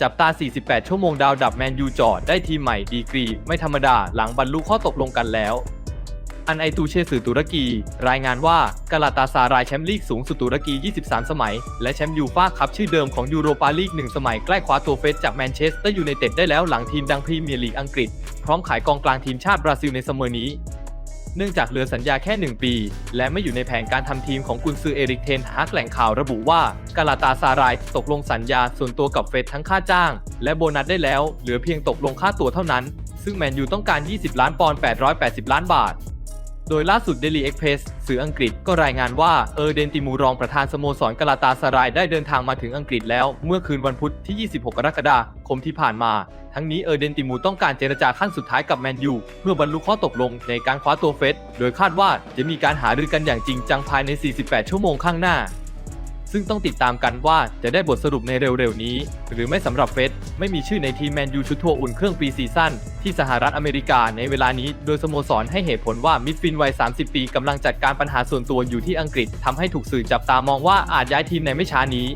จับตา 48 ชั่วโมงดาวดับแมนยูจอดได้ทีมใหม่ดีกรี ไม่ธรรมดาหลังบรรลุข้อตกลงกันแล้ว อันไอตูเชสื่อตุรกี รายงานว่ากาลาตาซารายแชมป์ลีกสูงสุดตุรกี 23 สมัย และแชมป์ยูฟ่าคัพชื่อเดิมของยูโรปาลีก 1 สมัยใกล้คว้าตัวเฟสจากแมนเชสเตอร์ยูไนเต็ดได้แล้วหลังทีมดังพรีเมียร์ลีกอังกฤษ พร้อมขายกองกลางทีมชาติบราซิลในเสมอนี้ เนื่องจากเหลือสัญญาแค่ 1 ปี และไม่อยู่ในแผนการทำทีมของกุนซือเอริกเทนฮากแหล่งข่าวระบุว่ากาลาตาซารายตกลงสัญญาส่วนตัวกับเฟสทั้งค่าจ้าง และโบนัสได้แล้ว เหลือเพียงตกลงค่าตัวเท่านั้น ซึ่งแมนยูต้องการ 20 ล้านปอนด์880 ล้านบาท โดยล่าสุด Daily Express สื่ออังกฤษก็รายงานว่าเออร์เดนติมูรองประธานสโมสรกาลาตาสรายได้เดินทางมาถึงอังกฤษแล้ว เมื่อคืนวันพุธที่ 26 กรกฎาคมที่ผ่านมา ทั้งนี้เออร์เดนติมูต้องการเจรจาขั้นสุดท้ายกับแมนยูเพื่อบรรลุข้อตกลงในการคว้าตัวเฟสโดยคาดว่าจะมีการหารือกันอย่างจริงจังภายใน 48 ชั่วโมงข้างหน้า ซึ่งต้องติดตามกันว่าจะได้บทสรุปในเร็วๆนี้ หรือไม่สำหรับเฟสไม่มีชื่อในทีมแมนยูชุดทัวร์อุ่นเครื่องปีซีซั่นที่สหรัฐอเมริกาในเวลานี้โดยสโมสรให้เหตุผลว่ามิดฟินวัย 30 ปีกำลังจัดการปัญหาส่วนตัวอยู่ที่อังกฤษทำให้ถูกสื่อจับตามองว่าอาจย้ายทีมในไม่ช้านี้